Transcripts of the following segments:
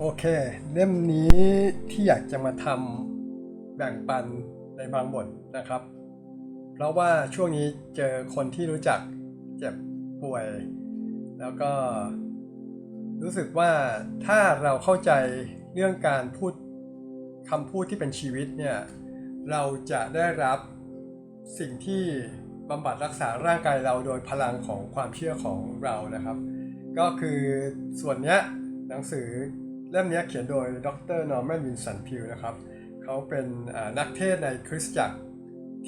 โอเค เล่มนี้ที่อยากจะมาทำแบ่งปันในบางบทนะครับ เพราะว่าช่วงนี้เจอคนที่รู้จักเจ็บป่วย แล้วก็รู้สึกว่าถ้าเราเข้าใจเรื่องการพูดคำพูดที่เป็นชีวิตเนี่ย เราจะได้รับสิ่งที่บำบัดรักษาร่างกายเราโดยพลังของความเชื่อของเรานะครับ ก็คือส่วนเนี้ยหนังสือ เล่มนี้เขียนโดยดรนอร์แมนวินสันพิวนะครับ เขาเป็นนักเทศในคริสตจักร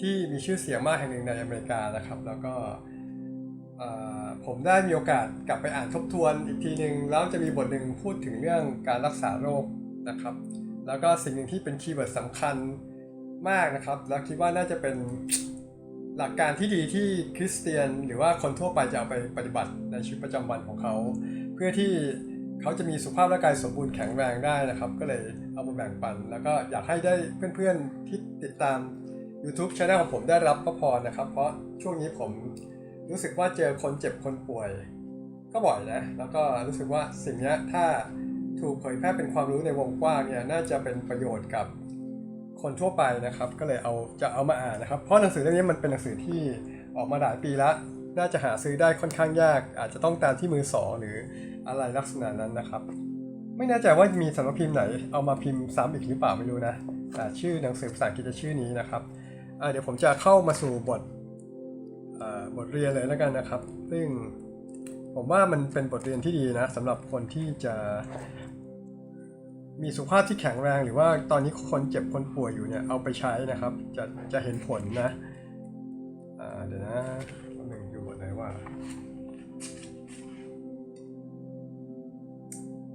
ที่มีชื่อเสียงมากแห่งหนึ่งในอเมริกานะครับ แล้วก็ผมได้มีโอกาสกลับไปอ่านทบทวนอีกทีหนึ่งแล้วจะมีบทหนึ่งพูดถึงเรื่องการรักษาโรคนะครับ แล้วก็สิ่งหนึ่งที่เป็นคีย์เวิร์ดสำคัญมากนะครับ แล้วคิดว่าน่าจะเป็นหลักการที่ดีที่คริสเตียน หรือว่าคนทั่วไปจะเอาไปปฏิบัติในชีวิตประจำวันของเขา เพื่อที่ เขาจะมีสุขภาพร่างกายสมบูรณ์แข็งแรงได้นะครับ ก็เลยเอามาแบ่งปัน แล้วก็อยากให้ได้เพื่อนๆที่ติดตาม YouTube c h anel ของผมได้รับก็พอนะครับ เพราะช่วงนี้ผมรู้สึกว่าเจอคนเจ็บคนป่วย ก็บ่อยนะ แล้วก็รู้สึกว่าสิ่งนี้ถ้าถูกเผยแพร่เป็นความรู้ในวงกว้างเนี่ยน่าจะเป็นประโยชน์กับคนทั่วไปนะครับ ก็เลยเอาจะเอามาอ่านนะครับ เพราะหนังสือเล่มนี้มันเป็นหนังสือที่ออกมาหลายปีแล้ว น่าจะหาซื้อได้ค่อนข้างยาก อาจจะต้องตามที่มือสองหรืออะไรลักษณะนั้นนะครับ ไม่แน่ใจว่ามีสำนักพิมพ์ไหนเอามาพิมพ์ซ้ำอีกหรือเปล่าไม่รู้นะชื่อหนังสือภาษาอังกฤษจะชื่อนี้นะครับเดี๋ยวผมจะเข้ามาสู่บทบทเรียนเลยแล้วกันนะครับ ซึ่งผมว่ามันเป็นบทเรียนที่ดีนะสำหรับคนที่จะมีสุขภาพที่แข็งแรง หรือว่าตอนนี้คนเจ็บคนป่วยอยู่เนี่ยเอาไปใช้นะครับ จะจะเห็นผลนะเดี๋ยวนะ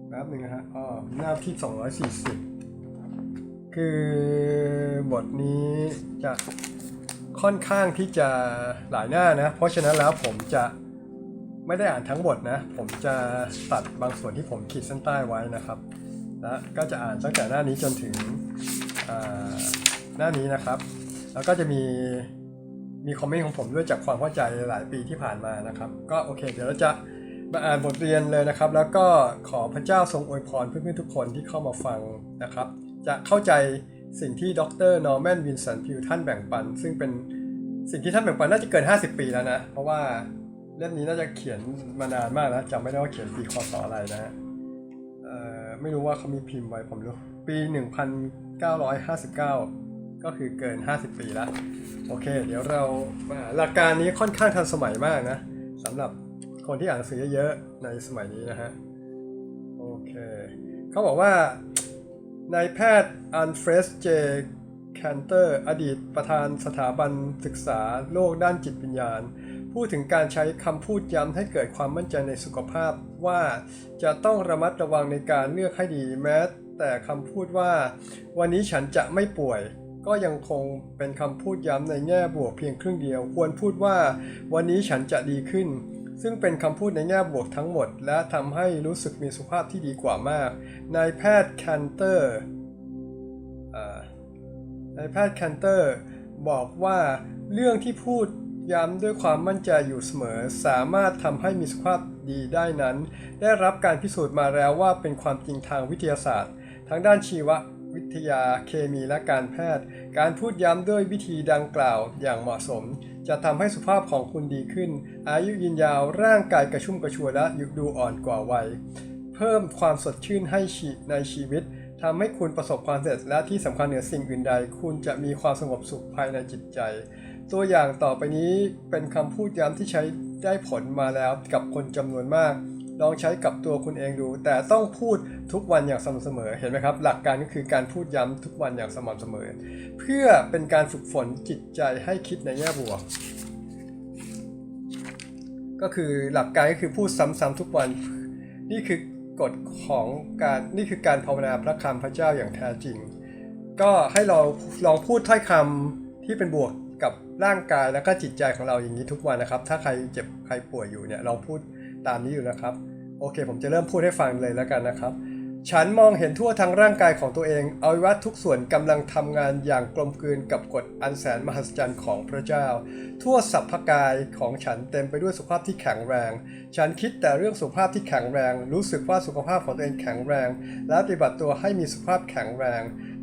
แป๊บหนึงอยู่บทไหนว่าหนึ่งนะฮะอ๋อหน้าที่ 240 คือบทนี้จะค่อนข้างที่จะหลายหน้านะ เพราะฉะนั้นแล้วผมจะไม่ได้อ่านทั้งบทนะ ผมจะตัดบางส่วนที่ผมขีดเส้นใต้ไว้นะครับ แล้วก็จะอ่านตั้งแต่หน้านี้จนถึงหน้านี้นะครับ แล้วก็จะมี มีคอมเมนต์ของผมด้วยจากความเข้าใจหลายปีที่ผ่านมานะครับ ก็โอเค เดี๋ยวเราจะมาอ่านบทเรียนเลยนะครับ แล้วก็ขอพระเจ้าทรงอวยพรเพื่อนๆทุกคนที่เข้ามาฟังนะครับ จะเข้าใจสิ่งที่ดรนอร์แมนวินสันพิวท่านแบ่งปัน ซึ่งเป็นสิ่งที่ท่านแบ่งปันน่าจะเกิน 50 ปีแล้วนะ เพราะว่าเล่มนี้น่าจะเขียนมานานมากแล้วจำไม่ได้ว่าเขียนปีคศอะไรนะฮะเอ่อไม่รู้ว่าเขามีพิมพ์ไว้ผมรู้ ปี 1959 ก็คือเกิน 50 ปีแล้ว โอเค เดี๋ยวเรามาหลักการนี้ค่อนข้างทันสมัยมากนะสำหรับคนที่อ่านหนังสือเยอะๆในสมัยนี้นะฮะ โอเค เขาบอกว่านายแพทย์อันเฟรสเจแคนเตอร์ อดีตประธานสถาบันศึกษาโลกด้านจิตวิญญาณ พูดถึงการใช้คำพูดย้ำให้เกิดความมั่นใจในสุขภาพว่าจะต้องระมัดระวังในการเลือกให้ดีแม้แต่คำพูดว่า วันนี้ฉันจะไม่ป่วย ก็ยังคงเป็นคำพูดย้ำในแง่บวกเพียงครึ่งเดียว ควรพูดว่าวันนี้ฉันจะดีขึ้น ซึ่งเป็นคำพูดในแง่บวกทั้งหมด และทำให้รู้สึกมีสุขภาพที่ดีกว่ามากนายแพทย์แคนเตอร์นายแพทย์แคนเตอร์บอกว่าเรื่องที่พูดย้ำด้วยความมั่นใจอยู่เสมอ สามารถทำให้มีสุขภาพดีได้นั้น ได้รับการพิสูจน์มาแล้วว่าเป็นความจริงทางวิทยาศาสตร์ ทั้งด้านชีว วิทยาเคมีและการแพทย์ การพูดย้ำด้วยวิธีดังกล่าวอย่างเหมาะสม จะทำให้สุขภาพของคุณดีขึ้น อายุยืนยาวร่างกายกระชุ่มกระชวยและยู่ดูอ่อนกว่าวัย เพิ่มความสดชื่นให้ชีในชีวิตทำให้คุณประสบความสำเร็จและที่สำคัญเหนือสิ่งอื่นใด คุณจะมีความสงบสุขภายในจิตใจ ตัวอย่างต่อไปนี้เป็นคำพูดย้ำที่ใช้ได้ผลมาแล้วกับคนจำนวนมาก ลองใช้กับตัวคุณเองดู แต่ต้องพูดทุกวันอย่างสม่ำเสมอเห็นไหมครับ หลักการก็คือการพูดย้ำทุกวันอย่างสม่ำเสมอ เพื่อเป็นการฝึกฝนจิตใจให้คิดในแง่บวก ก็คือหลักการก็คือพูดซ้ำๆทุกวัน นี่คือกฎของการนี่คือการภาวนาพระคำพระเจ้าอย่างแท้จริง ก็ให้เราลองพูดถ้อยคำที่เป็นบวกกับร่างกายแล้วก็จิตใจของเราอย่างนี้ทุกวันนะครับ ถ้าใครเจ็บใครป่วยอยู่เนี่ยลองพูด ตามนี้อยู่นะครับ โอเค ผมจะเริ่มพูดให้ฟังเลยแล้วกันนะครับ ฉันมองเห็นทั่วทั้งร่างกายของตัวเองอวัยวะทุกส่วนกำลังทำงานอย่างกลมกลืนกับกฎอันแสนมหัศจรรย์ของพระเจ้า ทั่วสรรพกายของฉันเต็มไปด้วยสุขภาพที่แข็งแรง ฉันคิดแต่เรื่องสุขภาพที่แข็งแรง รู้สึกว่าสุขภาพของตัวเองแข็งแรง และปฏิบัติตัวให้มีสุขภาพแข็งแรง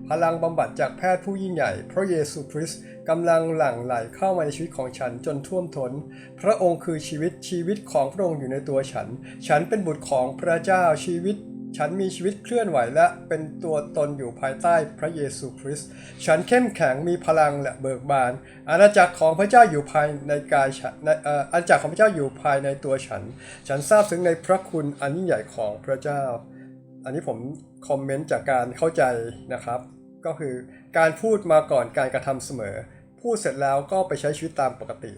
พลังบำบัดจากแพทย์ผู้ยิ่งใหญ่ พระเยซูคริสต์กำลังหลั่งไหลเข้ามาในชีวิตของฉันจนท่วมทน้น พระองค์คือชีวิตชีวิตของพระองค์อยู่ในตัวฉัน ฉันเป็นบุตรของพระเจ้าชีวิตฉันมีชีวิตเคลื่อนไหวและเป็นตัวตนอยู่ภายใต้พระเยซูคริสต์ ฉันเข้มแข็งมีพลังและเบิกบาน อาณาจักรของพระเจ้าอยู่ภายในกายฉันอาณาจักรของพระเจ้าอยู่ภายในตัวฉัน ฉันทราบถึงในพระคุณอันยิ่งใหญ่ของพระเจ้า อันนี้ผมคอมเมนต์จากการเข้าใจนะครับ ก็คือการพูดมาก่อนการกระทำเสมอ พูดเสร็จแล้วก็ไปใช้ชีวิตตามปกติ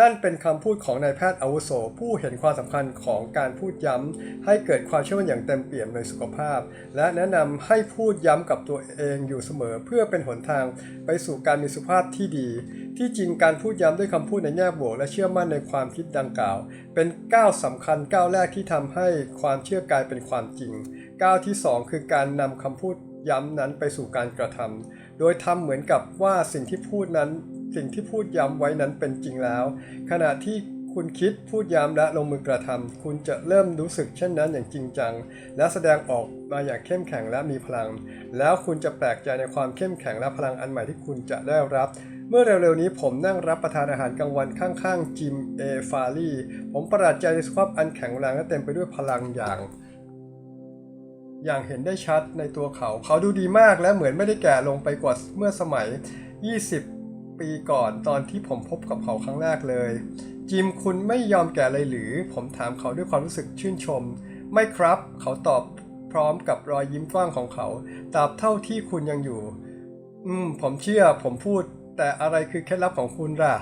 นั่นเป็นคำพูดของนายแพทย์อาวุโส ผู้เห็นความสำคัญของการพูดย้ำ ให้เกิดความเชื่อมั่นอย่างเต็มเปี่ยมในสุขภาพ และแนะนำให้พูดย้ำกับตัวเองอยู่เสมอ เพื่อเป็นหนทางไปสู่การมีสุขภาพที่ดี ที่จริงการพูดย้ำด้วยคำพูดในแง่บวก และเชื่อมั่นในความคิดดังกล่าว เป็นก้าวสำคัญก้าวแรกที่ทำให้ความเชื่อกลายเป็นความจริง ก้าวที่สองคือการนำคำพูดย้ำนั้นไปสู่การกระทำโดยทำเหมือนกับว่าสิ่งที่พูดนั้นสิ่งที่พูดย้ำไว้นั้นเป็นจริงแล้ว ขณะที่คุณคิดพูดย้ำและลงมือกระทำคุณจะเริ่มรู้สึกเช่นนั้นอย่างจริงจัง และแสดงออกมาอย่างเข้มแข็งและมีพลัง แล้วคุณจะแปลกใจในความเข้มแข็งและพลังอันใหม่ที่คุณจะได้รับ เมื่อเร็วๆนี้ผมนั่งรับประทานอาหารกลางวันข้างๆจิมเอฟารีผมประหลาดใจในสภาพอันแข็งแรงและเต็มไปด้วยพลังอย่าง อย่างเห็นได้ชัดในตัวเขา เขาดูดีมากและเหมือนไม่ได้แก่ลงไปกว่าเมื่อสมัย 20 ปีก่อนตอนที่ผมพบกับเขาครั้งแรกเลย จิมคุณไม่ยอมแก่เลยหรือ ผมถามเขาด้วยความรู้สึกชื่นชม ไม่ครับ เขาตอบพร้อมกับรอยยิ้มกว้างของเขาตราบเท่าที่คุณยังอยู่ อืม ผมเชื่อ ผมพูด แต่อะไรคือเคล็ดลับของคุณล่ะ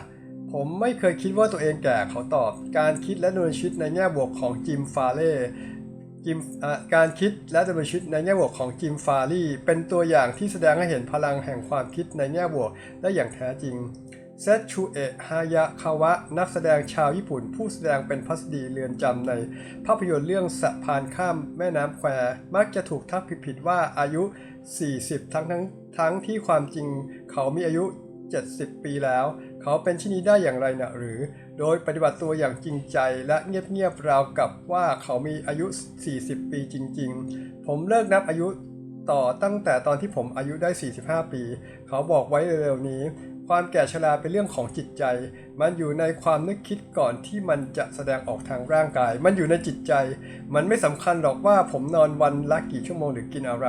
ผมไม่เคยคิดว่าตัวเองแก่ เขาตอบ การคิดและดำเนินชีวิตในแง่บวกของจิมฟาเล่ จิมการคิดและดำเนินชีวิตในแง่บวกของจิมฟารีเป็นตัวอย่างที่แสดงให้เห็นพลังแห่งความคิดในแง่บวกได้อย่างแท้จริงเซตชูเอะฮายะคาวะ นักแสดงชาวญี่ปุ่น ผู้แสดงเป็นพัสดีเรือนจำในภาพยนตร์เรื่องสะพานข้ามแม่น้ำแคว มักจะถูกทักผิดๆว่าอายุ 40 ทั้งทั้งทั้งที่ความจริงเขามีอายุ 70 ปีแล้ว เขาเป็นเช่นนี้ได้อย่างไรนะหรือ โดยปฏิบัติตัวอย่างจริงใจและเงียบๆราวกับว่าเขามีอายุ 40 ปีจริง ๆ ผมเลิกนับอายุต่อตั้งแต่ตอนที่ผมอายุได้ 45 ปี เขาบอกไว้เร็วๆนี้ ความแก่ชราเป็นเรื่องของจิตใจ มันอยู่ในความนึกคิดก่อนที่มันจะแสดงออกทางร่างกาย มันอยู่ในจิตใจ มันไม่สำคัญหรอกว่าผมนอนวันละกี่ชั่วโมงหรือกินอะไร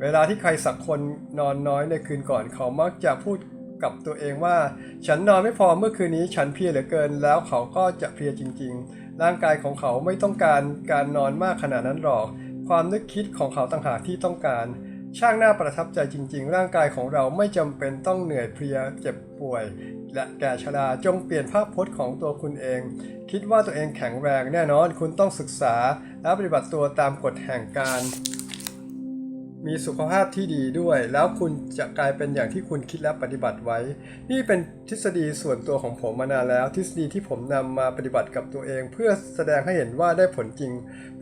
เวลาที่ใครสักคนนอนน้อยในคืนก่อนเขามักจะพูด กับตัวเองว่า ฉันนอนไม่พอเมื่อคืนนี้ฉันเพลียเหลือเกิน แล้วเขาก็จะเพลียจริง ๆ ร่างกายของเขาไม่ต้องการการนอนมากขนาดนั้นหรอก ความนึกคิดของเขาต่างหากที่ต้องการ ช่างน่าประทับใจจริง ๆ ร่างกายของเราไม่จำเป็นต้องเหนื่อยเพลียเจ็บป่วย และแก่ชราจงเปลี่ยนภาพพจน์ของตัวคุณเอง คิดว่าตัวเองแข็งแรงแน่นอนคุณต้องศึกษาและปฏิบัติตัวตามกฎแห่งการ มีสุขภาพที่ดีด้วย แล้วคุณจะกลายเป็นอย่างที่คุณคิดและปฏิบัติไว้ นี่เป็นทฤษฎีส่วนตัวของผมมานานแล้ว ทฤษฎีที่ผมนำมาปฏิบัติกับตัวเอง เพื่อแสดงให้เห็นว่าได้ผลจริง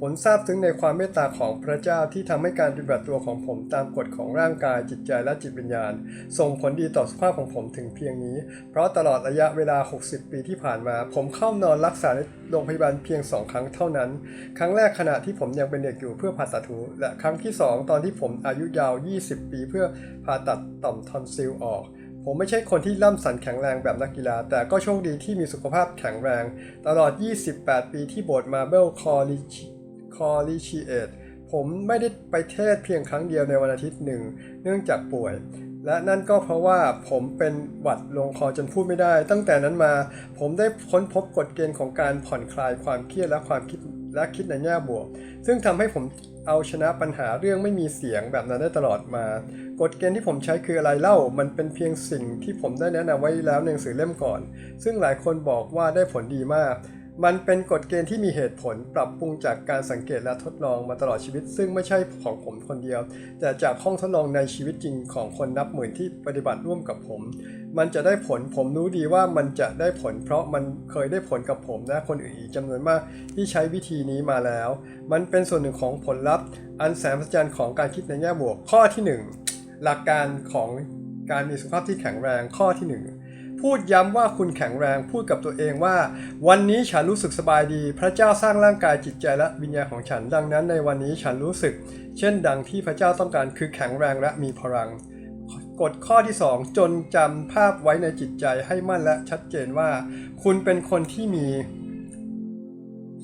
ผลทราบถึงในความเมตตาของพระเจ้าที่ทำให้การปฏิบัติตัวของผมตามกฎของร่างกายจิตใจและจิตวิญญาณ ส่งผลดีต่อสุขภาพของผมถึงเพียงนี้ เพราะตลอดระยะเวลา 60 ปีที่ผ่านมา ผมเข้านอนรักษาโรงพยาบาลเพียง 2 ครั้งเท่านั้น ครั้งแรกขณะที่ผมยังเป็นเด็กอยู่เพื่อผ่าตัดหูและครั้งที่ 2 ตอนที่ผมอายุยาว 20 ปีเพื่อผ่าตัดต่อมทอนซิลออก ผมไม่ใช่คนที่ล่ำสันแข็งแรงแบบนักกีฬา แต่ก็โชคดีที่มีสุขภาพแข็งแรง ตลอด 28 ปีที่โบสถ์มาเบลคอลิคอลิชีเอตผมไม่ได้ไปเทศเพียงครั้งเดียวในวันอาทิตย์หนึ่ง เนื่องจากป่วย และนั่นก็เพราะว่าผมเป็นหวัดลงคอจนพูดไม่ได้ ตั้งแต่นั้นมาผมได้ค้นพบกฎเกณฑ์ของการผ่อนคลายความเครียดและความคิดและคิดในแง่บวก ซึ่งทำให้ผมเอาชนะปัญหาเรื่องไม่มีเสียงแบบนั้นได้ตลอดมา กฎเกณฑ์ที่ผมใช้คืออะไรเล่า มันเป็นเพียงสิ่งที่ผมได้แนะนำไว้แล้วในหนังสือเล่มก่อน ซึ่งหลายคนบอกว่าได้ผลดีมาก มันเป็นกฎเกณฑ์ที่มีเหตุผลปรับปรุงจากการสังเกตและทดลองมาตลอดชีวิต ซึ่งไม่ใช่ของผมคนเดียว แต่จากห้องทดลองในชีวิตจริงของคนนับหมื่นที่ปฏิบัติร่วมกับผม มันจะได้ผลผมรู้ดีว่ามันจะได้ผล เพราะมันเคยได้ผลกับผมและคนอื่นอีกจำนวนมากที่ใช้วิธีนี้มาแล้ว มันเป็นส่วนหนึ่งของผลลัพธ์ อันแสนมหัศจรรย์ของการคิดในแง่บวก ข้อที่หนึ่งหลักการของการมีสุขภาพที่แข็งแรงข้อที่หนึ่ง พูดย้ำว่าคุณแข็งแรงพูดกับตัวเองว่า วันนี้ฉันรู้สึกสบายดี พระเจ้าสร้างร่างกายจิตใจและวิญญาณของฉันดังนั้น ในวันนี้ฉันรู้สึก เช่นดังที่พระเจ้าต้องการคือแข็งแรงและมีพลังกฎข้อที่ 2 จนจำภาพไว้ในจิตใจให้มั่นและชัดเจนว่า คุณเป็นคนที่มี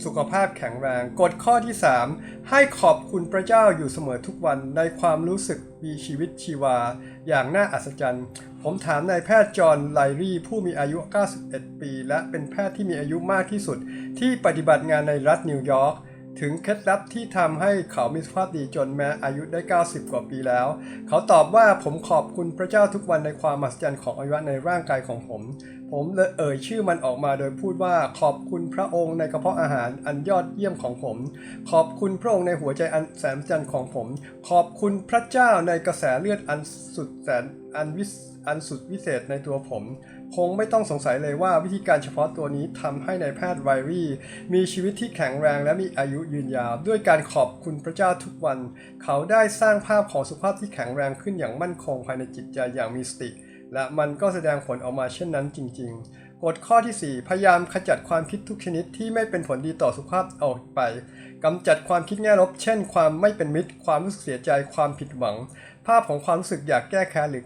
สุขภาพแข็งแรง กฎข้อที่ 3 ให้ขอบคุณพระเจ้าอยู่เสมอทุกวันในความรู้สึกมีชีวิตชีวา อย่างน่าอัศจรรย์ ผมถามนายแพทย์จอห์นไลรี่ผู้มีอายุ 91 ปี และเป็นแพทย์ที่มีอายุมากที่สุด ที่ปฏิบัติงานในรัฐนิวยอร์ก ถึงเคล็ดลับที่ทำให้เขามีสุขภาพดีจนแม้อายุได้ 90 กว่าปีแล้ว เขาตอบว่าผมขอบคุณพระเจ้าทุกวันในความมหัศจรรย์ของอวัยวะในร่างกายของผม ผมเลยเอ่ยชื่อมันออกมาโดยพูดว่าขอบคุณพระองค์ในกระเพาะอาหารอันยอดเยี่ยมของผม ขอบคุณพระองค์ในหัวใจอันแสนมหัศจรรย์ของผม ขอบคุณพระเจ้าในกระแสเลือดอันสุดแสนอันวิสอันสุดวิเศษในตัวผม คงไม่ต้องสงสัยเลยว่าวิธีการเฉพาะตัวนี้ทำให้ในายแพทย์ไวรี่มีชีวิตที่แข็งแรงและมีอายุยืนยาว ด้วยการขอบคุณพระเจ้าทุกวัน เขาได้สร้างภาพของสุขภาพที่แข็งแรงขึ้นอย่างมั่นคงภายในจิตใจอย่างมีสติ และมันก็แสดงผลออกมาเช่นนั้นจริง ๆกฎข้อที่ 4 พยายามขจัดความคิดทุกชนิดที่ไม่เป็นผลดีต่อสุขภาพออกไปกำจัดความคิดแง่ลบ เช่น ความไม่เป็นมิตร ความรู้สึกเสียใจ ความผิดหวัง ภาพของความรู้สึกอยากแก้แค้นหรือ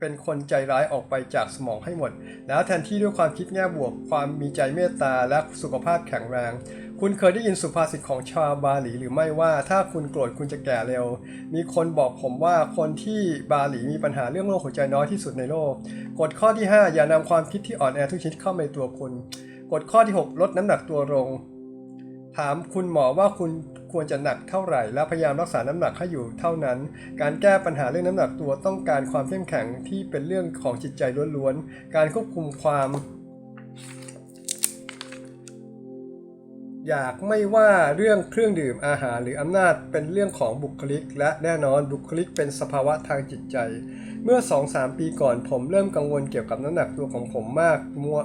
เป็นคนใจร้ายออกไปจากสมองให้หมด แล้วแทนที่ด้วยความคิดแง่บวก ความมีใจเมตตาและสุขภาพแข็งแรง คุณเคยได้ยินสุภาษิตของชาวบาหลีหรือไม่ว่าถ้าคุณโกรธคุณจะแก่เร็ว มีคนบอกผมว่าคนที่บาหลีมีปัญหาเรื่องโรคหัวใจน้อยที่สุดในโลก กฎข้อที่ 5 อย่านำความคิดที่อ่อนแอทุกชนิดเข้าในตัวคุณ กฎข้อที่ 6 ลดน้ำหนักตัวลงถามคุณหมอว่าคุณ ควรจะหนักเท่าไหร่ และพยายามรักษาน้ำหนักให้อยู่เท่านั้น การแก้ปัญหาเรื่องน้ำหนักตัวต้องการความเข้มแข็งที่เป็นเรื่องของจิตใจล้วนๆ การควบคุมความ อยากไม่ว่าเรื่องเครื่องดื่มอาหารหรืออำนาจเป็นเรื่องของบุคลิก และแน่นอนบุคลิกเป็นสภาวะทางจิตใจ เมื่อ 2-3 ปีก่อนผมเริ่มกังวลเกี่ยวกับน้ำหนักตัวของผมมากมัว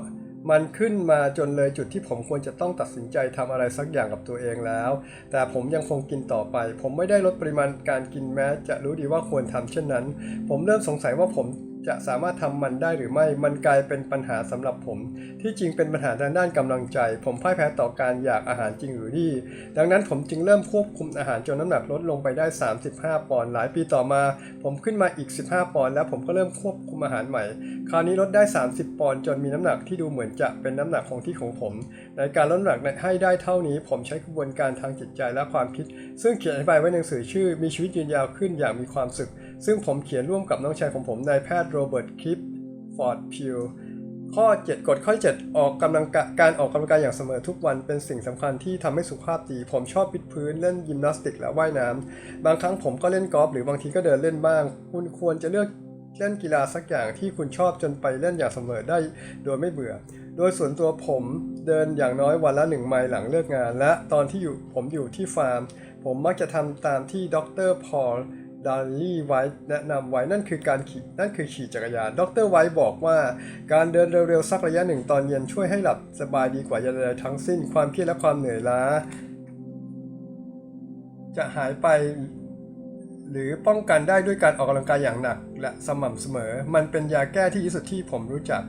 มันขึ้นมาจนเลยจุดที่ผมควรจะต้องตัดสินใจทำอะไรสักอย่างกับตัวเองแล้ว แต่ผมยังคงกินต่อไป ผมไม่ได้ลดปริมาณการกินแม้ จะรู้ดีว่าควรทำเช่นนั้น ผมเริ่มสงสัยว่าผม จะสามารถทำมันได้หรือไม่มันกลายเป็นปัญหาสำหรับผม ที่จริงเป็นปัญหาทางด้านกำลังใจ ผมพ่ายแพ้ต่อการอยากอาหารจริงหรือดีดังนั้นผมจึงเริ่มควบคุมอาหารจนน้ำหนักลดลงไปได้ 35 ปอนด์หลายปีต่อมา ผมขึ้นมาอีก 15 ปอนด์แล้วผมก็เริ่มควบคุมอาหารใหม่ คราวนี้ลดได้ 30 ปอนด์จนมีน้ำหนักที่ดูเหมือนจะเป็นน้ำหนักของที่ของผม ในการลดน้ำหนักให้ได้เท่านี้ ผมใช้กระบวนการทางจิตใจและความคิด ซึ่งเขียนอธิบายไว้ในหนังสือชื่อมีชีวิตยืนยาวขึ้นอย่างมีความสุข ซึ่งผมเขียนร่วมกับน้องชายของผมนายแพทย์โรเบิร์ตคลิปฟอร์ดพิวข้อ 7 กฎข้อ 7 ออกกำลังกายการออกกำลังกายอย่างเสมอทุกวันเป็นสิ่งสำคัญที่ทำให้สุขภาพดี ผมชอบปิดพื้นเล่นยิมนาสติกและว่ายน้ำบางครั้งผมก็เล่นกอล์ฟหรือบางทีก็เดินเล่นบ้าง คุณควรจะเลือกเล่นกีฬาสักอย่างที่คุณชอบจนไปเล่นอย่างเสมอได้โดยไม่เบื่อ โดยส่วนตัวผมเดินอย่างน้อยวันละหนึ่งไมล์หลังเลิกงาน และตอนที่อยู่ผมอยู่ที่ฟาร์ม ผมมักจะทำตามที่ดรพอล ดารี่ไวท์แนะนำไว้นั่นคือการขี่นั่นคือขี่จักรยาน ดรไวท์บอกว่า การเดินเร็วๆสักระยะหนึ่งตอนเย็นช่วยให้หลับสบายดีกว่าใดทั้งสิ้นความเครียดและความเหนื่อยล้า จะหายไปหรือป้องกันได้ด้วยการออกกำลังกายอย่างหนักและสม่ำเสมอ มันเป็นยาแก้ที่ดีสุดที่ผมรู้จัก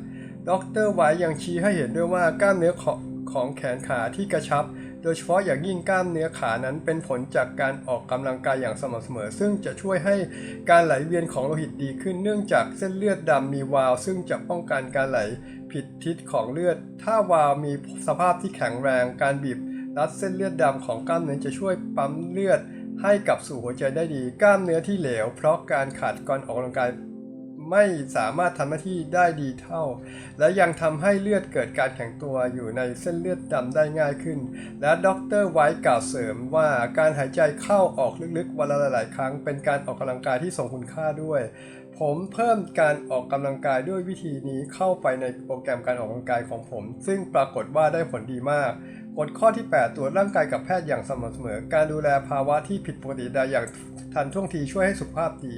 ดรไวท์ยังชี้ให้เห็นด้วยว่ากล้ามเนื้อของของแขนขาที่กระชับ โดยเฉพาะอย่างยิ่งกล้ามเนื้อขานั้นเป็นผลจากการออกกำลังกายอย่างสม่ำเสมอ ซึ่งจะช่วยให้การไหลเวียนของโลหิตดีขึ้น เนื่องจากเส้นเลือดดำมีวาล์วซึ่งจะป้องกันการไหลผิดทิศของเลือด ถ้าวาล์วมีสภาพที่แข็งแรง การบีบรัดเส้นเลือดดำของกล้ามเนื้อจะช่วยปั๊มเลือดให้กลับสู่หัวใจได้ดี กล้ามเนื้อที่เหลว เพราะการขาดการออกกำลังกาย ไม่สามารถทำหน้าที่ได้ดีเท่า และยังทำให้เลือดเกิดการแข็งตัวอยู่ในเส้นเลือดดำได้ง่ายขึ้น และดรไวท์กล่าวเสริมว่าการหายใจเข้าออกลึกๆวันละหลายๆ ครั้ง เป็นการออกกำลังกายที่ทรงคุณค่าด้วย ผมเพิ่มการออกกำลังกายด้วยวิธีนี้เข้าไปในโปรแกรมการออกกำลังกายของผม ซึ่งปรากฏว่าได้ผลดีมาก กฎข้อที่ 8 ตรวจร่างกายกับแพทย์อย่างสม่ำเสมอ การดูแลภาวะที่ผิดปกติใดอย่างทันท่วงทีช่วยให้สุขภาพดี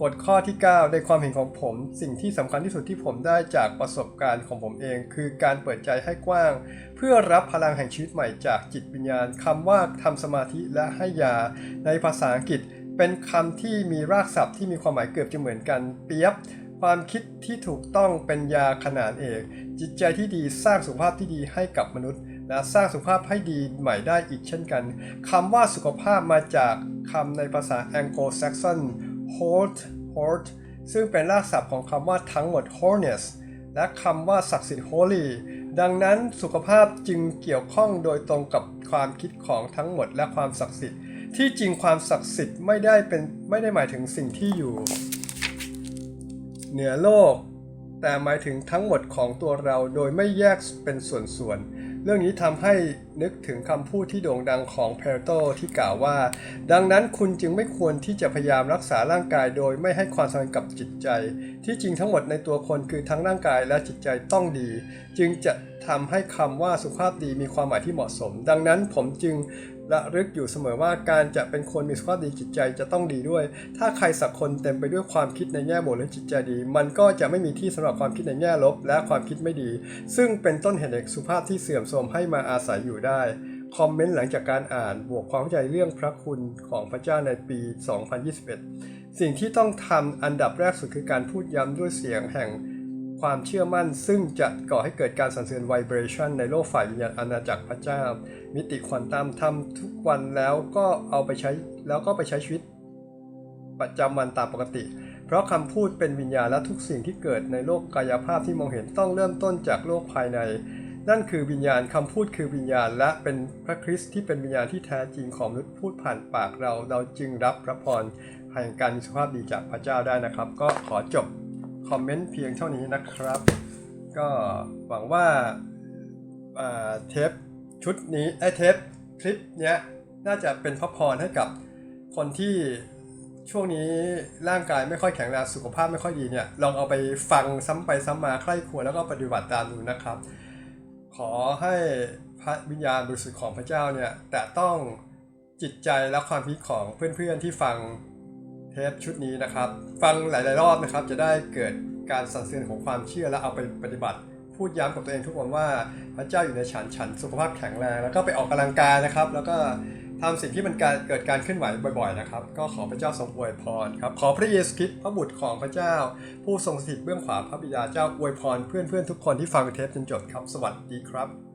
กฎข้อที่ 9 ในความเห็นของผม สิ่งที่สำคัญที่สุดที่ผมได้จากประสบการณ์ของผมเอง คือการเปิดใจให้กว้าง เพื่อรับพลังแห่งชีวิตใหม่จากจิตวิญญาณคำว่าทำสมาธิและให้ยา ในภาษาอังกฤษ เป็นคำที่มีรากศัพท์ที่มีความหมายเกือบจะเหมือนกันเปียบความคิดที่ถูกต้องเป็นยาขนานเอก จิตใจที่ดีสร้างสุขภาพที่ดีให้กับมนุษย์ และสร้างสุขภาพให้ดีใหม่ได้อีกเช่นกันคำว่าสุขภาพมาจากคำในภาษา Anglo-Saxon hold hold ซึ่งเป็นรากศัพท์ของคำว่าทั้งหมด wholeness และคำว่าศักดิ์สิทธิ์ holy ดังนั้นสุขภาพจึงเกี่ยวข้องโดยตรงกับความคิดของทั้งหมดและความศักดิ์สิทธิ์ ที่จริงความศักดิ์สิทธิ์ไม่ได้เป็นไม่ได้หมายถึงสิ่งที่อยู่ เหนือโลก แต่หมายถึงทั้งหมดของตัวเราโดยไม่แยกเป็นส่วนๆ เรื่องนี้ทำให้นึกถึงคำพูดที่โด่งดังของเพลโตที่กล่าวว่า ดังนั้นคุณจึงไม่ควรที่จะพยายามรักษาร่างกายโดยไม่ให้ความสำคัญกับจิตใจ ที่จริงทั้งหมดในตัวคนคือทั้งร่างกายและจิตใจต้องดี จึงจะทำให้คำว่าสุขภาพดีมีความหมายที่เหมาะสม ดังนั้นผมจึง ระลึกอยู่เสมอว่าการจะเป็นคนมีสุขภาพดีจิตใจจะต้องดีด้วย ถ้าใครสักคนเต็มไปด้วยความคิดในแง่บวกและจิตใจดี มันก็จะไม่มีที่สำหรับความคิดในแง่ลบ และความคิดไม่ดี ซึ่งเป็นต้นเหตุแห่งสุขภาพที่เสื่อมโทรมให้มาอาศัยอยู่ได้คอมเมนต์หลังจากการอ่านบวกความเข้าใจเรื่องพระคุณของพระเจ้าในปี 2021 สิ่งที่ต้องทำอันดับแรกสุดคือการพูดย้ำด้วยเสียงแห่ง ความเชื่อมั่น ซึ่งจะก่อให้เกิดการสั่นสะเทือนไวเบรชันในโลกฝ่ายวิญญาณอาณาจักรพระเจ้า มิติควอนตัมทำทุกวันแล้วก็เอาไปใช้แล้วก็ไปใช้ชีวิต ประจำวันตามปกติ เพราะคำพูดเป็นวิญญาณและทุกสิ่งที่เกิดในโลกกายภาพที่มองเห็นต้องเริ่มต้นจากโลกภายใน นั่นคือวิญญาณคำพูดคือวิญญาณ และเป็นพระคริสต์ที่เป็นวิญญาณที่แท้จริงของมนุษย์พูดผ่านปากเรา เราจึงรับพระพรแห่งการมีสุขภาพดีจากพระเจ้าได้นะครับ ก็ขอจบ คอมเมนต์เพียงเท่านี้นะครับ ก็หวังว่าเทปชุดนี้ไอเทปคลิปเนี้ยน่าจะเป็นพระพรให้กับคนที่ช่วงนี้ร่างกายไม่ค่อยแข็งแรงสุขภาพไม่ค่อยดีเนี่ยลองเอาไปฟังซ้ำไปซ้ำมาใคร่ควญแล้วก็ปฏิบัติตามดูนะครับ ขอให้พระวิญญาณบริสุทธิ์ของพระเจ้าเนี่ยแต่ต้องจิตใจและความคิดของเพื่อนๆที่ฟัง เทปชุดนี้นะครับ ฟังหลาย ๆ รอบนะครับ จะได้เกิดการสั่นสะเทือนของความเชื่อและเอาไปปฏิบัติ พูดย้ำกับตัวเองทุกวันว่าพระเจ้าอยู่ในฉันฉันสุขภาพแข็งแรง แล้วก็ไปออกกำลังกายนะครับ แล้วก็ทำสิ่งที่มันการเกิดการเคลื่อนไหวบ่อย ๆ นะครับ ก็ขอพระเจ้าทรงอวยพรครับ ขอพระเยซูคริสต์พระบุตรของพระเจ้า ผู้ทรงสถิตเบื้องขวาพระบิดาเจ้าอวยพรเพื่อน ๆ ทุกคนที่ฟังเทปจนจบครับ สวัสดีครับ